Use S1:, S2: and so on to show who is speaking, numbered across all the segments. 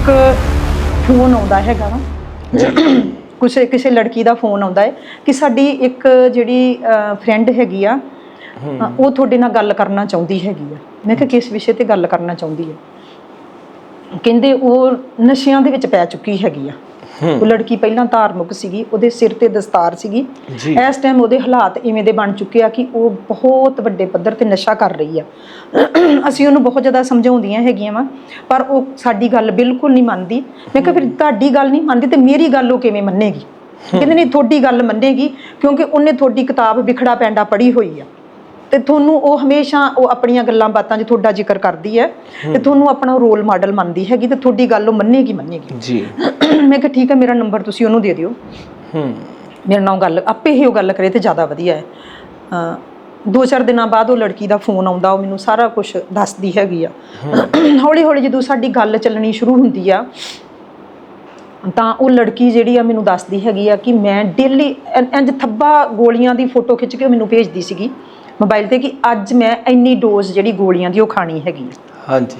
S1: ਇੱਕ ਫੋਨ ਆਉਂਦਾ ਹੈਗਾ ਵਾ ਕਿਸੇ ਕਿਸੇ ਲੜਕੀ ਦਾ ਫੋਨ ਆਉਂਦਾ ਹੈ ਕਿ ਸਾਡੀ ਇੱਕ ਜਿਹੜੀ ਫਰੈਂਡ ਹੈਗੀ ਆ ਉਹ ਤੁਹਾਡੇ ਨਾਲ ਗੱਲ ਕਰਨਾ ਚਾਹੁੰਦੀ ਹੈਗੀ ਆ। ਮੈਂ ਕਿਹਾ ਕਿਸ ਵਿਸ਼ੇ ਤੇ ਗੱਲ ਕਰਨਾ ਚਾਹੁੰਦੀ ਹੈ? ਕਹਿੰਦੇ ਉਹ ਨਸ਼ਿਆਂ ਦੇ ਵਿੱਚ ਪੈ ਚੁੱਕੀ ਹੈਗੀ ਆ। ਉਹ ਲੜਕੀ ਪਹਿਲਾਂ ਧਾਰਮਿਕ ਸੀਗੀ ਉਹਦੇ ਸਿਰ ਤੇ ਦਸਤਾਰ ਸੀਗੀ। ਇਸ ਟਾਈਮ ਉਹਦੇ ਹਾਲਾਤ ਇਵੇਂ ਦੇ ਬਣ ਚੁੱਕੇ ਆ ਕਿ ਉਹ ਬਹੁਤ ਵੱਡੇ ਪੱਧਰ ਤੇ ਨਸ਼ਾ ਕਰ ਰਹੀ ਆ। ਅਸੀਂ ਉਹਨੂੰ ਬਹੁਤ ਜ਼ਿਆਦਾ ਸਮਝਾਉਂਦੀਆਂ ਹੈਗੀਆਂ ਵਾ ਪਰ ਉਹ ਸਾਡੀ ਗੱਲ ਬਿਲਕੁਲ ਨਹੀਂ ਮੰਨਦੀ। ਮੈਂ ਕਿਹਾ ਫਿਰ ਤੁਹਾਡੀ ਗੱਲ ਨਹੀਂ ਮੰਨਦੀ ਤੇ ਮੇਰੀ ਗੱਲ ਉਹ ਕਿਵੇਂ ਮੰਨੇਗੀ? ਕਹਿੰਦੇ ਨਹੀਂ ਤੁਹਾਡੀ ਗੱਲ ਮੰਨੇਗੀ ਕਿਉਂਕਿ ਉਹਨੇ ਤੁਹਾਡੀ ਕਿਤਾਬ ਵਿਖੜਾ ਪੈਂਡਾ ਪੜ੍ਹੀ ਹੋਈ ਆ। ਤੇ ਤੁਹਾਨੂੰ ਉਹ ਹਮੇਸ਼ਾ ਉਹ ਆਪਣੀਆਂ ਗੱਲਾਂ ਬਾਤਾਂ 'ਚ ਤੁਹਾਡਾ ਜ਼ਿਕਰ ਕਰਦੀ ਹੈ ਤੇ ਤੁਹਾਨੂੰ ਆਪਣਾ ਰੋਲ ਮਾਡਲ ਮੰਨਦੀ ਹੈਗੀ ਤੇ ਤੁਹਾਡੀ ਗੱਲ ਉਹ ਮੰਨੇਗੀ ਮੰਨੇਗੀ।
S2: ਜੀ।
S1: ਮੈਂ ਕਿਹਾ ਠੀਕ ਹੈ ਮੇਰਾ ਨੰਬਰ ਤੁਸੀਂ ਉਹਨੂੰ ਦੇ ਦਿਓ।
S2: ਹੂੰ।
S1: ਮੇਰੇ ਨਾਲ ਗੱਲ ਆਪੇ ਹੀ ਉਹ ਗੱਲ ਕਰੇ ਤੇ ਜ਼ਿਆਦਾ ਵਧੀਆ ਹੈ। ਦੋ ਚਾਰ ਦਿਨਾਂ ਬਾਅਦ ਉਹ ਲੜਕੀ ਦਾ ਫੋਨ ਆਉਂਦਾ ਉਹ ਮੈਨੂੰ ਸਾਰਾ ਕੁਝ ਦੱਸਦੀ ਹੈਗੀ ਆ। ਹੌਲੀ ਹੌਲੀ ਜਦੋਂ ਸਾਡੀ ਗੱਲ ਚੱਲਣੀ ਸ਼ੁਰੂ ਹੁੰਦੀ ਆ ਤਾਂ ਉਹ ਲੜਕੀ ਜਿਹੜੀ ਆ ਮੈਨੂੰ ਦੱਸਦੀ ਹੈਗੀ ਆ ਕਿ ਮੈਂ ਡੇਲੀ ਇੰਜ ਥੱਬਾ ਗੋਲੀਆਂ ਦੀ ਫੋਟੋ ਖਿੱਚ ਕੇ ਮੈਨੂੰ ਭੇਜਦੀ ਸੀਗੀ। ਮੋਬਾਈਲ ਤੇ ਕਿ ਅੱਜ ਮੈਂ ਇੰਨੀ ਡੋਜ਼ ਜਿਹੜੀ ਗੋਲੀਆਂ ਦੀ ਉਹ ਖਾਣੀ ਹੈਗੀ। ਆ
S2: ਹਾਂਜੀ।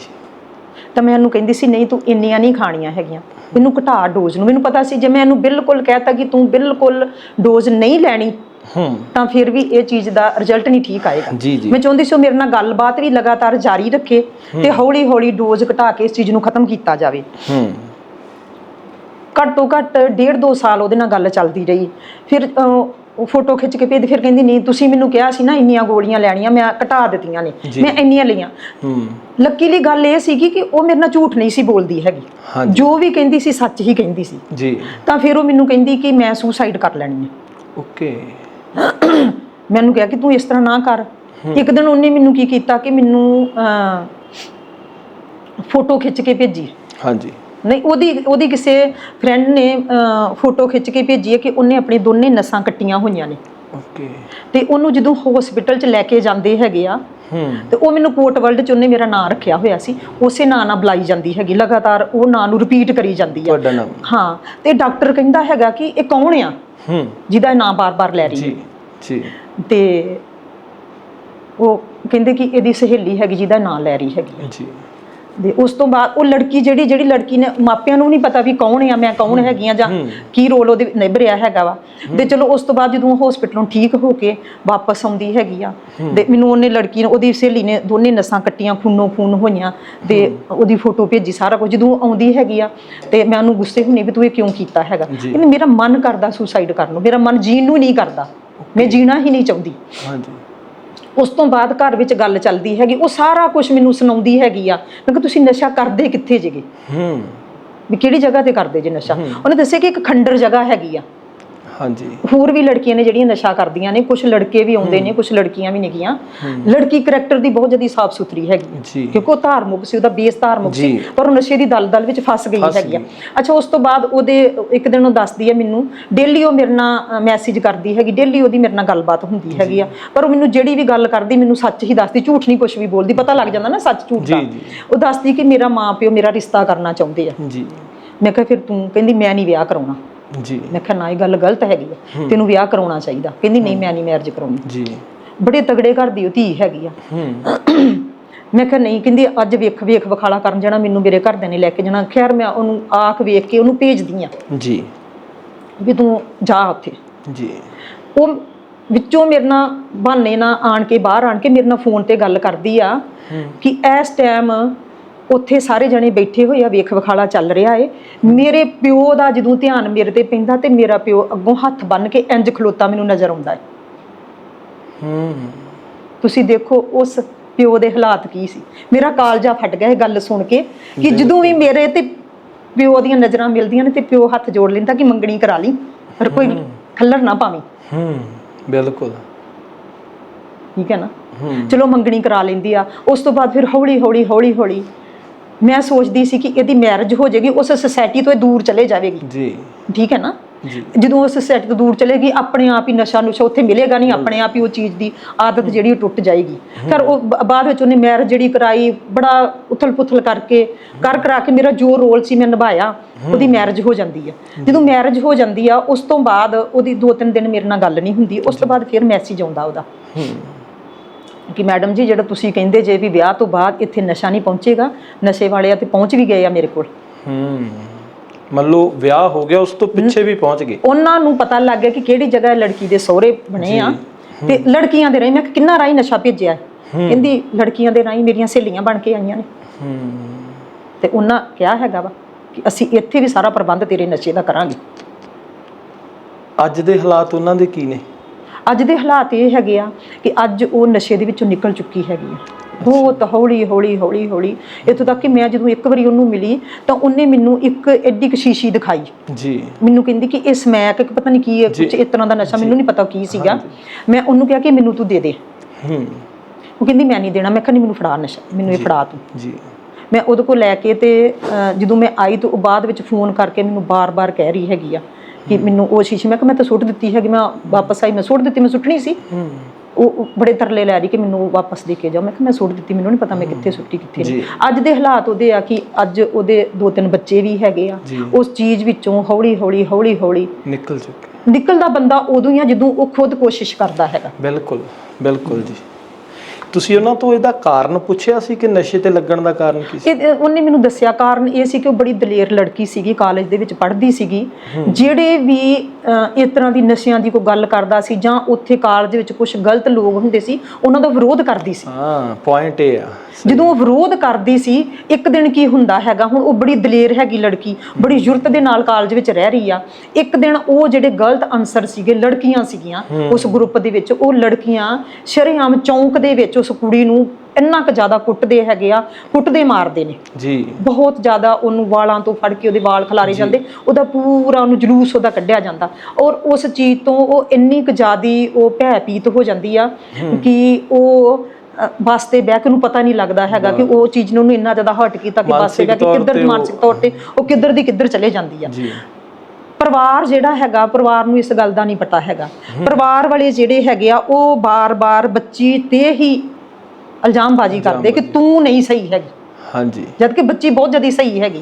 S1: ਤਾਂ ਮੈਂ ਉਹਨੂੰ ਕਹਿੰਦੀ ਸੀ ਨਹੀਂ ਤੂੰ ਇੰਨੀਆਂ ਨਹੀਂ ਖਾਣੀਆਂ ਹੈਗੀਆਂ। ਮੈਨੂੰ ਘਟਾ ਡੋਜ਼ ਨੂੰ। ਮੈਨੂੰ ਪਤਾ ਸੀ ਜੇ ਮੈਂ ਇਹਨੂੰ ਬਿਲਕੁਲ ਕਹਿਤਾ ਕਿ ਤੂੰ ਬਿਲਕੁਲ ਡੋਜ਼ ਨਹੀਂ ਲੈਣੀ
S2: ਹੂੰ।
S1: ਤਾਂ ਫਿਰ ਵੀ ਇਹ ਚੀਜ਼ ਦਾ ਰਿਜ਼ਲਟ ਨਹੀਂ ਠੀਕ ਆਏਗਾ। ਮੈਂ ਚਾਹੁੰਦੀ ਸੀ ਉਹ ਮੇਰੇ ਨਾਲ ਗੱਲਬਾਤ ਵੀ ਲਗਾਤਾਰ ਜਾਰੀ ਰੱਖੇ ਤੇ ਹੌਲੀ ਹੌਲੀ ਡੋਜ਼ ਘਟਾ ਕੇ ਇਸ ਚੀਜ਼ ਨੂੰ ਖਤਮ ਕੀਤਾ ਜਾਵੇ।
S2: ਹੂੰ।
S1: ਘੱਟ ਤੋਂ ਘੱਟ ਡੇਢ ਦੋ ਸਾਲ ਉਹਦੇ ਨਾਲ ਗੱਲ ਚੱਲਦੀ ਰਹੀ। ਫਿਰ ਉਹ ਫੋਟੋ ਖਿੱਚ ਕੇ ਭੇਜ ਫਿਰ ਕਹਿੰਦੀ ਨਹੀਂ ਤੁਸੀਂ ਮੈਨੂੰ ਕਿਹਾ ਸੀ ਨਾ ਇੰਨੀਆਂ ਗੋਲੀਆਂ ਲੈਣੀਆਂ ਮੈਂ ਘਟਾ ਦਿੱਤੀਆਂ ਨੇ
S2: ਜੀ।
S1: ਮੈਂ ਇੰਨੀਆਂ ਲਈਆਂ।
S2: ਹੂੰ।
S1: ਲੱਕੀਲੀ ਗੱਲ ਇਹ ਸੀਗੀ ਕਿ ਉਹ ਮੇਰੇ ਨਾਲ ਝੂਠ ਨਹੀਂ ਸੀ ਬੋਲਦੀ ਹੈਗੀ।
S2: ਹਾਂਜੀ।
S1: ਜੋ ਵੀ ਕਹਿੰਦੀ ਸੀ ਸੱਚ ਹੀ ਕਹਿੰਦੀ ਸੀ।
S2: ਜੀ।
S1: ਤਾਂ ਫਿਰ ਉਹ ਮੈਨੂੰ ਕਹਿੰਦੀ ਕਿ ਮੈਂ ਸੁਸਾਈਡ ਕਰ ਲੈਣੀ ਹੈ।
S2: ਓਕੇ।
S1: ਮੈਨੂੰ ਕਿਹਾ ਕਿ ਤੂੰ ਇਸ ਤਰ੍ਹਾਂ ਨਾ ਕਰ। ਇੱਕ ਦਿਨ ਉਹਨੇ ਮੈਨੂੰ ਕੀ ਕੀਤਾ ਕਿ ਮੈਨੂੰ ਫੋਟੋ ਖਿੱਚ ਕੇ ਭੇਜੀ।
S2: ਹਾਂਜੀ।
S1: ਨਹੀਂ ਉਹਦੀ ਉਹਦੀ ਕਿਸੇ ਫਰੈਂਡ ਨੇ ਫੋਟੋ ਖਿੱਚ ਕੇ ਭੇਜੀ ਹੈ ਕਿ ਉਹਨੇ ਆਪਣੀ ਦੋਨੇ ਨਸਾਂ ਕੱਟੀਆਂ ਹੋਈਆਂ ਨੇ।
S2: ਓਕੇ
S1: ਤੇ ਉਹਨੂੰ ਜਦੋਂ ਹਸਪੀਟਲ 'ਚ ਲੈ ਕੇ ਜਾਂਦੇ ਹੈਗੇ ਆ
S2: ਹੂੰ।
S1: ਤੇ ਉਹ ਮੈਨੂੰ ਕੋਟ ਵਰਲਡ 'ਚ ਉਹਨੇ ਮੇਰਾ ਨਾਂ ਰੱਖਿਆ ਹੋਇਆ ਸੀ। ਉਸੇ ਨਾਂ ਨਾਲ ਬੁਲਾਈ ਜਾਂਦੀ ਹੈਗੀ। ਲਗਾਤਾਰ ਉਹ ਨਾਂ ਨੂੰ ਰਿਪੀਟ ਕਰੀ ਜਾਂਦੀ ਆ।
S2: ਤੁਹਾਡਾ ਨਾਮ?
S1: ਹਾਂ ਤੇ ਡਾਕਟਰ ਕਹਿੰਦਾ ਹੈਗਾ ਕਿ ਇਹ ਕੌਣ ਆ?
S2: ਹੂੰ।
S1: ਜਿਹਦਾ ਇਹ ਨਾਂ ਬਾਰ-ਬਾਰ ਲੈ ਰਹੀ ਹੈ।
S2: ਜੀ ਜੀ।
S1: ਤੇ ਉਹ ਕਹਿੰਦੇ ਕਿ ਇਹਦੀ ਸਹੇਲੀ ਹੈਗੀ ਜਿਹਦਾ ਨਾਂ ਲੈ ਰਹੀ ਹੈਗੀ
S2: ਜੀ।
S1: ਦੇ। ਉਸ ਤੋਂ ਬਾਅਦ ਉਹ ਲੜਕੀ ਜਿਹੜੀ ਜਿਹੜੀ ਲੜਕੀ ਨੇ ਮਾਪਿਆਂ ਨੂੰ ਨਹੀਂ ਪਤਾ ਵੀ ਕੌਣ ਆ ਮੈਂ ਕੌਣ ਹੈਗੀ ਆ ਜਾਂ ਕੀ ਰੋਲ ਉਹਦੇ ਨਿਭ ਰਿਹਾ ਹੈਗਾ ਵਾ। ਤੇ ਚਲੋ ਉਸ ਤੋਂ ਬਾਅਦ ਜਦੋਂ ਹਸਪੀਟਲੋਂ ਠੀਕ ਹੋ ਕੇ ਵਾਪਸ ਆਉਂਦੀ ਹੈਗੀ ਆ ਤੇ ਮੈਨੂੰ ਉਹਨੇ ਲੜਕੀ ਨੇ ਉਹਦੀ ਸਹੇਲੀ ਨੇ ਦੋਨੇ ਨਸਾਂ ਕੱਟੀਆਂ ਖੂਨੋ ਖੂਨ ਹੋਈਆਂ ਤੇ ਉਹਦੀ ਫੋਟੋ ਭੇਜੀ ਸਾਰਾ ਕੁਝ। ਜਦੋਂ ਆਉਂਦੀ ਹੈਗੀ ਆ ਤੇ ਮੈਂ ਉਹਨੂੰ ਗੁੱਸੇ ਹੁੰਨੀ ਵੀ ਤੂੰ ਇਹ ਕਿਉਂ ਕੀਤਾ ਹੈਗਾ। ਕਹਿੰਦੀ ਮੇਰਾ ਮਨ ਕਰਦਾ ਸੁਸਾਈਡ ਕਰਨ ਨੂੰ। ਮੇਰਾ ਮਨ ਜੀਣ ਨੂੰ ਨਹੀਂ ਕਰਦਾ। ਮੈਂ ਜੀਣਾ ਹੀ ਨਹੀਂ ਚਾਹੁੰਦੀ।
S2: ਹਾਂਜੀ।
S1: ਉਸ ਤੋਂ ਬਾਅਦ ਘਰ ਵਿੱਚ ਗੱਲ ਚੱਲਦੀ ਹੈਗੀ ਉਹ ਸਾਰਾ ਕੁਝ ਮੈਨੂੰ ਸੁਣਾਉਂਦੀ ਹੈਗੀ ਆ। ਮੈਂ ਕਿਹਾ ਤੁਸੀਂ ਨਸ਼ਾ ਕਰਦੇ ਕਿੱਥੇ ਜੇਗੇ?
S2: ਹੂੰ।
S1: ਵੀ ਕਿਹੜੀ ਜਗ੍ਹਾ ਤੇ ਕਰਦੇ ਜੇ ਨਸ਼ਾ? ਉਹਨੇ ਦੱਸਿਆ ਕਿ ਇੱਕ ਖੰਡਰ ਜਗ੍ਹਾ ਹੈਗੀ ਆ।
S2: ਹਾਂਜੀ।
S1: ਹੋਰ ਵੀ ਲੜਕੀਆਂ ਨੇ ਜਿਹੜੀਆਂ ਨਸ਼ਾ ਕਰਦੀਆਂ ਨੇ ਕੁਝ ਲੜਕੇ ਵੀ ਆਉਂਦੇ ਨੇ ਕੁਝ ਲੜਕੀਆਂ ਵੀ ਨਿਕੀਆਂ ਲੜਕੀ ਕਰੈਕਟਰ ਦੀ ਬਹੁਤ ਜ਼ਿਆਦਾ ਸਾਫ਼ ਸੁਥਰੀ ਹੈਗੀ ਕਿਉਂਕਿ ਉਹ ਧਾਰਮਿਕ ਸੀ ਉਹਦਾ ਬੇਸ ਧਾਰਮਿਕ ਸੀ। ਪਰ ਉਹ ਨਸ਼ੇ ਦੀ ਦਲਦਲ ਵਿੱਚ ਫਸ ਗਈ ਹੈਗੀ ਆ। ਅੱਛਾ ਉਸ ਤੋਂ ਬਾਅਦ ਉਹਦੇ ਇੱਕ ਦਿਨ ਉਹ ਦੱਸਦੀ ਹੈ ਮੈਨੂੰ ਡੇਲੀ ਉਹ ਮੇਰੇ ਨਾਲ ਮੈਸੇਜ ਕਰਦੀ ਹੈਗੀ ਡੇਲੀ ਉਹਦੀ ਮੇਰੇ ਨਾਲ ਗੱਲਬਾਤ ਹੁੰਦੀ ਹੈਗੀ ਆ। ਪਰ ਉਹ ਮੈਨੂੰ ਜਿਹੜੀ ਵੀ ਗੱਲ ਕਰਦੀ ਮੈਨੂੰ ਸੱਚ ਹੀ ਦੱਸਦੀ ਝੂਠ ਨਹੀਂ ਕੁਝ ਵੀ ਬੋਲਦੀ ਪਤਾ ਲੱਗ ਜਾਂਦਾ ਨਾ ਸੱਚ ਝੂਠ ਦਾ। ਉਹ ਦੱਸਦੀ ਕਿ ਮੇਰਾ ਮਾਂ ਪਿਓ ਮੇਰਾ ਰਿਸ਼ਤਾ ਕਰਨਾ ਚਾਹੁੰਦੇ ਆ।
S2: ਜੀ।
S1: ਮੈਂ ਕਿਹਾ ਫਿਰ ਤੂੰ ਕਹਿੰਦੀ ਮੈਂ ਨਹੀਂ ਵਿਆਹ ਕਰਾਉਣਾ।
S2: ਜੀ।
S1: ਮੈਂ ਕਿਹਾ ਨਾ ਇਹ ਗੱਲ ਗਲਤ ਹੈਗੀ ਆ। ਤੈਨੂੰ ਵਿਆਹ ਕਰਾਉਣਾ ਚਾਹੀਦਾ। ਕਹਿੰਦੀ ਨਹੀਂ ਮੈਂ ਨਹੀਂ ਮੈਰਿਜ ਕਰਾਉਣੀ।
S2: ਜੀ।
S1: ਬੜੇ ਤਗੜੇ ਘਰ ਦੀ ਉਹ ਧੀ ਹੈਗੀ ਆ।
S2: ਹੂੰ।
S1: ਮੈਂ ਕਿਹਾ ਨਹੀਂ ਕਹਿੰਦੀ ਅੱਜ ਵੇਖ ਵੇਖ ਵਿਖਾਲਾ ਕਰਨ ਜਾਣਾ ਮੈਨੂੰ ਮੇਰੇ ਘਰਦਿਆਂ ਨੇ ਲੈ ਕੇ ਜਾਣਾ। ਖੈਰ ਮੈਂ ਉਹਨੂੰ ਆਖ ਵੇਖ ਕੇ ਉਹਨੂੰ ਭੇਜਦੀ ਆ
S2: ਜੀ।
S1: ਵੀ ਤੂੰ ਜਾ ਉੱਥੇ।
S2: ਜੀ।
S1: ਉਹ ਵਿੱਚੋਂ ਮੇਰੇ ਨਾਲ ਬਹਾਨੇ ਨਾਲ ਆਣ ਕੇ ਬਾਹਰ ਆਣ ਕੇ ਮੇਰੇ ਨਾਲ ਫੋਨ ਤੇ ਗੱਲ ਕਰਦੀ ਆ ਕਿ ਇਸ ਟਾਈਮ ਉੱਥੇ ਸਾਰੇ ਜਣੇ ਬੈਠੇ ਹੋਏ ਆ ਵੇਖ ਵਿਖਾਲਾ ਚੱਲ ਰਿਹਾ ਏ। ਮੇਰੇ ਪਿਓ ਦਾ ਜਦੋਂ ਧਿਆਨ ਮੇਰੇ ਤੇ ਪੈਂਦਾ ਤੇ ਮੇਰਾ ਪਿਓ ਅੱਗੋਂ ਹੱਥ ਬੰਨ ਕੇ ਇੰਜ ਖਲੋਤਾ ਮੈਨੂੰ ਨਜ਼ਰ ਆਉਂਦਾ ਏ।
S2: ਹੂੰ।
S1: ਤੁਸੀਂ ਦੇਖੋ ਉਸ ਪਿਓ ਦੇ ਹਾਲਾਤ ਕੀ ਸੀ। ਮੇਰਾ ਕਾਲਜਾ ਫਟ ਗਿਆ ਇਹ ਗੱਲ ਸੁਣ ਕੇ ਕਿ ਜਦੋਂ ਵੀ ਮੇਰੇ ਤੇ ਪਿਓ ਦੀਆਂ ਨਜ਼ਰਾਂ ਮਿਲਦੀਆਂ ਨੇ ਤੇ ਪਿਓ ਹੱਥ ਜੋੜ ਲੈਂਦਾ ਕਿ ਮੰਗਣੀ ਕਰਾ ਲਈ ਪਰ ਕੋਈ ਖੱਲਰ ਨਾ ਪਾਵੀਂ।
S2: ਹੂੰ ਬਿਲਕੁਲ।
S1: ਠੀਕ ਹੈ ਨਾ? ਚਲੋ ਮੰਗਣੀ ਕਰਾ ਲੈਂਦੀ ਆ ਉਸ ਤੋਂ ਬਾਅਦ ਫਿਰ ਹੌਲੀ ਹੌਲੀ ਹੌਲੀ ਹੌਲੀ ਮੈਂ ਸੋਚਦੀ ਸੀ ਕਿ ਇਹਦੀ ਮੈਰਿਜ ਹੋ ਜਾਏਗੀ ਉਸ ਸੋਸਾਇਟੀ ਤੋਂ ਇਹ ਦੂਰ ਚਲੇ ਜਾਵੇਗੀ।
S2: ਜੀ।
S1: ਠੀਕ ਹੈ ਨਾ?
S2: ਜੀ।
S1: ਜਦੋਂ ਉਸ ਸੋਸਾਇਟੀ ਤੋਂ ਦੂਰ ਚਲੇਗੀ ਆਪਣੇ ਆਪ ਹੀ ਨਸ਼ਾ ਨੁਸ਼ਾ ਉੱਥੇ ਮਿਲੇਗਾ ਨਹੀਂ ਆਪਣੇ ਆਪ ਹੀ ਉਹ ਚੀਜ਼ ਦੀ ਆਦਤ ਜਿਹੜੀ ਉਹ ਟੁੱਟ ਜਾਏਗੀ। ਫਿਰ ਉਹ ਬਾਅਦ ਵਿੱਚ ਉਹਨੇ ਮੈਰਿਜ ਜਿਹੜੀ ਕਰਾਈ ਬੜਾ ਉਥਲ ਪੁਥਲ ਕਰਕੇ ਕਰ ਕਰਾ ਕੇ ਮੇਰਾ ਜੋ ਰੋਲ ਸੀ ਮੈਂ ਨਿਭਾਇਆ ਉਹਦੀ ਮੈਰਿਜ ਹੋ ਜਾਂਦੀ ਆ। ਜਦੋਂ ਮੈਰਿਜ ਹੋ ਜਾਂਦੀ ਆ ਉਸ ਤੋਂ ਬਾਅਦ ਉਹਦੀ ਦੋ ਤਿੰਨ ਦਿਨ ਮੇਰੇ ਨਾਲ ਗੱਲ ਨਹੀਂ ਹੁੰਦੀ ਉਸ ਤੋਂ ਬਾਅਦ ਫਿਰ ਮੈਸੇਜ ਆਉਂਦਾ ਉਹਦਾ।
S2: ਹੂੰ।
S1: ਕਿ ਮੈਡਮ ਜੀ ਜਿਹੜਾ ਤੁਸੀਂ ਕਹਿੰਦੇ ਜੇ ਵੀ ਵਿਆਹ ਤੋਂ ਬਾਅਦ ਇੱਥੇ ਨਸ਼ਾ ਨਹੀਂ ਪਹੁੰਚੇਗਾ ਨਸ਼ੇ ਵਾਲੇ ਆ ਤੇ ਪਹੁੰਚ ਵੀ ਗਏ ਆ ਮੇਰੇ ਕੋਲ।
S2: ਹੂੰ ਮੰਨ ਲਓ ਵਿਆਹ ਹੋ ਗਿਆ ਉਸ ਤੋਂ ਪਿੱਛੇ ਵੀ ਪਹੁੰਚ ਗਏ।
S1: ਉਹਨਾਂ ਨੂੰ ਪਤਾ ਲੱਗ ਗਿਆ ਕਿ ਕਿਹੜੀ ਜਗ੍ਹਾ ਲੜਕੀ ਦੇ ਸਹੁਰੇ ਬਣੇ ਆ। ਤੇ ਲੜਕੀਆਂ ਦੇ ਰਾਹੀਂ ਮੈਂ ਕਿੰਨਾ ਰਾਹੀਂ ਨਸ਼ਾ ਭੇਜਿਆ? ਕਹਿੰਦੀ ਲੜਕੀਆਂ ਦੇ ਰਾਹੀਂ ਮੇਰੀਆਂ ਸਹੇਲੀਆਂ ਬਣ ਕੇ ਆਈਆਂ ਨੇ।
S2: ਹੂੰ।
S1: ਤੇ ਉਹਨਾਂ ਕਿਹਾ ਹੈਗਾ ਵਾ ਕਿ ਅਸੀਂ ਇੱਥੇ ਵੀ ਸਾਰਾ ਪ੍ਰਬੰਧ ਤੇਰੇ ਨਸ਼ੇ ਦਾ ਕਰਾਂਗੇ।
S2: ਅੱਜ ਦੇ ਹਾਲਾਤ ਉਹਨਾਂ ਦੇ ਕੀ ਨੇ?
S1: ਅੱਜ ਦੇ ਹਾਲਾਤ ਇਹ ਹੈਗੇ ਆ ਕਿ ਅੱਜ ਉਹ ਨਸ਼ੇ ਦੇ ਵਿੱਚੋਂ ਨਿਕਲ ਚੁੱਕੀ ਹੈਗੀ ਆ। ਬਹੁਤ ਹੌਲੀ ਹੌਲੀ ਹੌਲੀ ਹੌਲੀ ਇੱਥੋਂ ਤੱਕ ਕਿ ਮੈਂ ਜਦੋਂ ਇੱਕ ਵਾਰੀ ਉਹਨੂੰ ਮਿਲੀ ਤਾਂ ਉਹਨੇ ਮੈਨੂੰ ਇੱਕ ਐਡੀ ਕੁ ਸ਼ੀਸ਼ੀ ਦਿਖਾਈ।
S2: ਜੀ।
S1: ਮੈਨੂੰ ਕਹਿੰਦੀ ਕਿ ਇਹ ਸਮੈਕ ਇੱਕ ਪਤਾ ਨਹੀਂ ਕੀ ਹੈ ਕੁਝ ਇਸ ਤਰ੍ਹਾਂ ਦਾ ਨਸ਼ਾ ਮੈਨੂੰ ਨਹੀਂ ਪਤਾ ਕੀ ਸੀਗਾ। ਮੈਂ ਉਹਨੂੰ ਕਿਹਾ ਕਿ ਮੈਨੂੰ ਤੂੰ ਦੇ ਦੇ।
S2: ਹੂੰ।
S1: ਉਹ ਕਹਿੰਦੀ ਮੈਂ ਨਹੀਂ ਦੇਣਾ ਮੈਂ ਕਿਹਾ ਨਹੀਂ ਮੈਨੂੰ ਫੜਾ ਨਸ਼ਾ ਮੈਨੂੰ ਇਹ ਫੜਾ ਤੂੰ।
S2: ਜੀ।
S1: ਮੈਂ ਉਹਦੇ ਕੋਲ ਲੈ ਕੇ ਤੇ ਜਦੋਂ ਮੈਂ ਆਈ ਤਾਂ ਉਹ ਬਾਅਦ ਵਿੱਚ ਫੋਨ ਕਰਕੇ ਮੈਨੂੰ ਬਾਰ-ਬਾਰ ਕਹਿ ਰਹੀ ਹੈਗੀ ਆ ਕਿ ਮੈਨੂੰ ਉਹ ਸ਼ੀਸ਼ੀ ਮੈਂ ਕਿਹਾ ਮੈਂ ਤਾਂ ਸੁੱਟ ਦਿੱਤੀ ਹੈਗੀ ਮੈਂ ਵਾਪਸ ਆਈ ਮੈਂ ਸੁੱਟ ਦਿੱਤੀ ਮੈਂ ਸੁੱਟਣੀ ਸੀ।
S2: ਹੂੰ।
S1: ਉਹ ਬੜੇ ਤਰਲੇ ਲੈ ਰਹੀ ਕਿ ਮੈਨੂੰ ਵਾਪਸ ਦੇ ਕੇ ਜਾਓ। ਮੈਂ ਕਿਹਾ ਮੈਂ ਸੁੱਟ ਦਿੱਤੀ ਮੈਨੂੰ ਨਹੀਂ ਪਤਾ ਮੈਂ ਕਿੱਥੇ ਸੁੱਟੀ ਕਿੱਥੇ ਨਹੀਂ।
S2: ਜੀ।
S1: ਅੱਜ ਦੇ ਹਾਲਾਤ ਉਹਦੇ ਆ ਕਿ ਅੱਜ ਉਹਦੇ ਦੋ ਤਿੰਨ ਬੱਚੇ ਵੀ ਹੈਗੇ ਆ।
S2: ਜੀ।
S1: ਉਸ ਚੀਜ਼ ਵਿੱਚੋਂ ਹੌਲੀ ਹੌਲੀ ਹੌਲੀ ਹੌਲੀ
S2: ਨਿਕਲ ਚੁੱਕੇ।
S1: ਨਿਕਲਦਾ ਬੰਦਾ ਉਦੋਂ ਹੀ ਆ ਜਦੋਂ ਉਹ ਖੁਦ ਕੋਸ਼ਿਸ਼ ਕਰਦਾ ਹੈਗਾ।
S2: ਬਿਲਕੁਲ ਬਿਲਕੁਲ ਜੀ। ਤੁਸੀਂ ਉਹਨਾਂ ਤੋਂ ਇਹਦਾ ਕਾਰਨ ਪੁੱਛਿਆ ਸੀ ਕਿ ਨਸ਼ੇ ਤੇ ਲੱਗਣ ਦਾ ਕਾਰਨ ਕੀ ਸੀ?
S1: ਇਹ ਉਹਨੇ ਮੈਨੂੰ ਦੱਸਿਆ ਕਾਰਨ ਇਹ ਸੀ ਕਿ ਉਹ ਬੜੀ ਦਲੇਰ ਲੜਕੀ ਸੀਗੀ ਕਾਲਜ ਦੇ ਵਿੱਚ ਪੜ੍ਹਦੀ ਸੀਗੀ। ਜਿਹੜੇ ਵੀ ਇਸ ਤਰ੍ਹਾਂ ਦੀ ਨਸ਼ਿਆਂ ਦੀ ਕੋਈ ਗੱਲ ਕਰਦਾ ਸੀ ਜਾਂ ਉੱਥੇ ਕਾਲਜ ਵਿੱਚ ਕੁਝ ਗਲਤ ਲੋਕ ਹੁੰਦੇ ਸੀ ਉਹਨਾਂ ਦਾ ਵਿਰੋਧ ਕਰਦੀ ਸੀ।
S2: ਹਾਂ ਪੁਆਇੰਟ ਇਹ ਆ।
S1: ਜਦੋਂ ਉਹ ਵਿਰੋਧ ਕਰਦੀ ਸੀ ਇੱਕ ਦਿਨ ਕੀ ਹੁੰਦਾ ਹੈਗਾ ਹੁਣ ਉਹ ਬੜੀ ਦਲੇਰ ਹੈਗੀ ਲੜਕੀ ਬੜੀ ਜੁਰਤ ਦੇ ਨਾਲ ਕਾਲਜ ਵਿੱਚ ਰਹਿ ਰਹੀ ਆ। ਇੱਕ ਦਿਨ ਉਹ ਜਿਹੜੇ ਗਲਤ ਅਨਸਰ ਸੀਗੇ ਲੜਕੀਆਂ ਸੀਗੀਆਂ ਉਸ ਗਰੁੱਪ ਦੇ ਵਿੱਚ ਉਹ ਲੜਕੀਆਂ ਸ਼ਰੇਆਮ ਚੌਂਕ ਦੇ ਵਿੱਚ ਉਸ ਕੁੜੀ ਨੂੰ ਇੰਨਾ ਕੁ ਜ਼ਿਆਦਾ ਕੁੱਟਦੇ ਹੈਗੇ ਆ ਕੁੱਟਦੇ ਮਾਰਦੇ ਨੇ।
S2: ਜੀ।
S1: ਬਹੁਤ ਜ਼ਿਆਦਾ ਉਹਨੂੰ ਵਾਲਾਂ ਤੋਂ ਫੜ ਕੇ ਉਹਦੇ ਵਾਲ ਖਿਲਾਰੇ ਜਾਂਦੇ ਉਹਦਾ ਪੂਰਾ ਉਹਨੂੰ ਜਲੂਸ ਉਹਦਾ ਕੱਢਿਆ ਜਾਂਦਾ। ਔਰ ਉਸ ਚੀਜ਼ ਤੋਂ ਉਹ ਇੰਨੀ ਕੁ ਜ਼ਿਆਦੀ ਉਹ ਭੈ ਪੀਤ ਹੋ ਜਾਂਦੀ ਆ ਕਿ ਉਹ ਬੱਸ ਤੇ ਬਹਿ ਕੇ ਉਹਨੂੰ ਪਤਾ ਨਹੀਂ ਲੱਗਦਾ ਹੈਗਾ ਕਿ ਉਹ ਚੀਜ਼ ਨੇ ਉਹਨੂੰ ਇੰਨਾ ਜ਼ਿਆਦਾ ਹਰਟ ਕੀਤਾ ਕਿ ਬੱਸ ਤੇ ਬਹਿ ਕੇ
S2: ਮਾਨਸਿਕ
S1: ਕਿੱਧਰ ਮਾਨਸਿਕ ਤੌਰ ਤੇ ਉਹ ਕਿੱਧਰ ਦੀ ਕਿੱਧਰ ਚਲੇ ਜਾਂਦੀ ਆ।
S2: ਜੀ।
S1: ਪਰਿਵਾਰ ਜਿਹੜਾ ਹੈਗਾ ਪਰਿਵਾਰ ਨੂੰ ਇਸ ਗੱਲ ਦਾ ਨਹੀਂ ਪਤਾ ਹੈਗਾ। ਪਰਿਵਾਰ ਵਾਲੇ ਜਿਹੜੇ ਹੈਗੇ ਆ ਉਹ ਬਾਰ-ਬਾਰ ਬੱਚੀ ਤੇ ਹੀ ਇਲਜ਼ਾਮਬਾਜ਼ੀ ਕਰਦੇ ਕਿ ਤੂੰ ਨਹੀਂ ਸਹੀ ਹੈਗੀ।
S2: ਹਾਂਜੀ।
S1: ਜਦ ਕਿ ਬੱਚੀ ਬਹੁਤ ਜਦੀ ਸਹੀ ਹੈਗੀ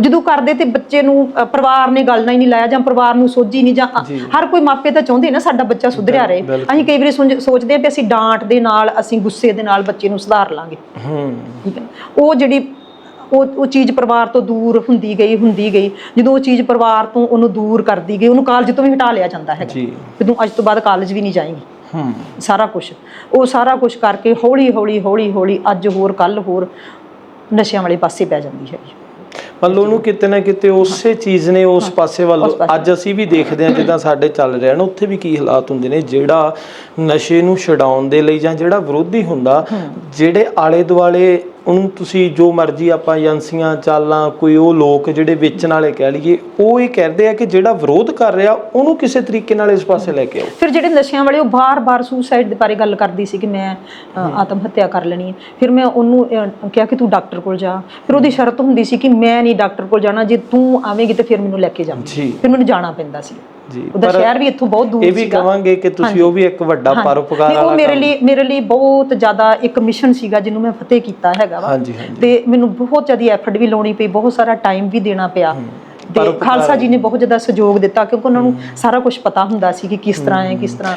S1: ਜਦੋਂ ਕਰਦੇ ਤੇ ਬੱਚੇ ਨੂੰ ਪਰਿਵਾਰ ਨੇ ਗੱਲ ਨਹੀਂ ਲਾਇਆ ਜਾਂ ਪਰਿਵਾਰ ਨੂੰ ਸੋਝੀ ਨਹੀਂ ਜਾਂ ਹਰ ਕੋਈ ਮਾਪੇ ਤਾਂ ਚਾਹੁੰਦੇ ਨਾ ਸਾਡਾ ਬੱਚਾ ਸੁਧਰਿਆ ਰਹੇ। ਅਸੀਂ ਕਈ ਵਾਰੀ ਸੋਚਦੇ ਹਾਂ ਕਿ ਅਸੀਂ ਡਾਂਟ ਦੇ ਨਾਲ ਅਸੀਂ ਗੁੱਸੇ ਦੇ ਨਾਲ ਬੱਚੇ ਨੂੰ ਸੁਧਾਰ ਲਾਂਗੇ।
S2: ਹੂੰ।
S1: ਠੀਕ ਹੈ। ਉਹ ਜਿਹੜੀ ਉਹ ਉਹ ਚੀਜ਼ ਪਰਿਵਾਰ ਤੋਂ ਦੂਰ ਹੁੰਦੀ ਗਈ ਹੁੰਦੀ ਗਈ। ਜਦੋਂ ਉਹ ਚੀਜ਼ ਪਰਿਵਾਰ ਤੋਂ ਉਹਨੂੰ ਦੂਰ ਕਰਦੀ ਗਈ ਉਹਨੂੰ ਕਾਲਜ ਤੋਂ ਵੀ ਹਟਾ ਲਿਆ ਜਾਂਦਾ ਹੈਗਾ।
S2: ਜੀ।
S1: ਕਿ ਤੂੰ ਅੱਜ ਤੋਂ ਬਾਅਦ ਕਾਲਜ ਵੀ ਨਹੀਂ ਜਾਏਂਗੀ।
S2: ਹੂੰ।
S1: ਸਾਰਾ ਕੁਝ ਉਹ ਸਾਰਾ ਕੁਝ ਕਰਕੇ ਹੌਲੀ ਹੌਲੀ ਹੌਲੀ ਹੌਲੀ ਅੱਜ ਹੋਰ ਕੱਲ ਹੋਰ ਨਸ਼ਿਆਂ ਵਾਲੇ ਪਾਸੇ ਪੈ ਜਾਂਦੀ ਹੈ
S2: ਮੰਨ ਲਓ ਉਹਨੂੰ ਕਿਤੇ ਨਾ ਕਿਤੇ ਉਸੇ ਚੀਜ਼ ਨੇ ਉਸ ਪਾਸੇ ਵੱਲ। ਅੱਜ ਅਸੀਂ ਵੀ ਦੇਖਦੇ ਹਾਂ ਜਿੱਦਾਂ ਸਾਡੇ ਚੱਲ ਰਿਹਾ ਨਾ ਉੱਥੇ ਵੀ ਕੀ ਹਾਲਾਤ ਹੁੰਦੇ ਨੇ। ਜਿਹੜਾ ਨਸ਼ੇ ਨੂੰ ਛਡਾਉਣ ਦੇ ਲਈ ਜਾਂ ਜਿਹੜਾ ਵਿਰੋਧੀ ਹੁੰਦਾ ਜਿਹੜੇ ਆਲੇ ਦੁਆਲੇ ਉਹਨੂੰ ਤੁਸੀਂ ਜੋ ਮਰਜ਼ੀ ਆਪਾਂ ਏਜੰਸੀਆਂ ਚਾਲਾਂ ਕੋਈ ਉਹ ਲੋਕ ਜਿਹੜੇ ਵੇਚਣ ਵਾਲੇ ਕਹਿ ਲਈਏ ਉਹ ਇਹ ਕਹਿੰਦੇ ਆ ਕਿ ਜਿਹੜਾ ਵਿਰੋਧ ਕਰ ਰਿਹਾ ਉਹਨੂੰ ਕਿਸੇ ਤਰੀਕੇ ਨਾਲ ਇਸ ਪਾਸੇ ਲੈ ਕੇ ਆਓ।
S1: ਫਿਰ ਜਿਹੜੇ ਨਸ਼ਿਆਂ ਵਾਲੇ ਉਹ ਬਾਰ-ਬਾਰ ਸੁਸਾਈਡ ਦੇ ਬਾਰੇ ਗੱਲ ਕਰਦੀ ਸੀ ਕਿ ਮੈਂ ਆਤਮ ਹੱਤਿਆ ਕਰ ਲੈਣੀ ਹੈ। ਫਿਰ ਮੈਂ ਉਹਨੂੰ ਕਿਹਾ ਕਿ ਤੂੰ ਡਾਕਟਰ ਕੋਲ ਜਾ। ਫਿਰ ਉਹਦੀ ਸ਼ਰਤ ਹੁੰਦੀ ਸੀ ਕਿ ਮੈਂ ਨਹੀਂ ਡਾਕਟਰ ਕੋਲ ਜਾਣਾ ਜੇ ਤੂੰ ਆਵੇਂਗੀ ਤੇ ਫਿਰ ਮੈਨੂੰ ਲੈ ਕੇ ਜਾਵੀਂ
S2: ਜੀ।
S1: ਫਿਰ ਮੈਨੂੰ ਜਾਣਾ ਪੈਂਦਾ ਸੀ।
S2: ਜੀ
S1: ਉਹਦਾ ਸ਼ਹਿਰ ਵੀ ਇੱਥੋਂ ਬਹੁਤ ਦੂਰ
S2: ਇਹ ਵੀ ਕਵਾਂਗੇ ਕਿ ਤੁਸੀਂ ਉਹ ਵੀ ਇੱਕ ਵੱਡਾ ਪਰਉਪਕਾਰ
S1: ਨਹੀਂ, ਉਹ
S2: ਵਾਲਾ
S1: ਮੇਰੇ ਲਈ ਮੇਰੇ ਲਈ ਬਹੁਤ ਜ਼ਿਆਦਾ ਇੱਕ ਮਿਸ਼ਨ ਸੀਗਾ ਜਿਹਨੂੰ ਮੈਂ ਫਤਿਹ ਕੀਤਾ ਹੈਗਾ ਵਾ। ਤੇ ਮੈਨੂੰ ਬਹੁਤ ਜ਼ਿਆਦਾ ਐਫਰਟ ਵੀ ਲਾਉਣੀ ਪਈ ਬਹੁਤ ਸਾਰਾ ਟਾਈਮ ਵੀ ਦੇਣਾ ਪਿਆ। ਤੇ ਖਾਲਸਾ ਜੀ ਨੇ ਬਹੁਤ ਜ਼ਿਆਦਾ ਸਹਿਯੋਗ ਦਿੱਤਾ ਕਿਉਂਕਿ ਉਹਨਾਂ ਨੂੰ ਸਾਰਾ ਕੁਝ ਪਤਾ ਹੁੰਦਾ ਸੀ ਕਿ ਕਿਸ ਤਰ੍ਹਾਂ ਹੈ ਕਿਸ ਤਰ੍ਹਾਂ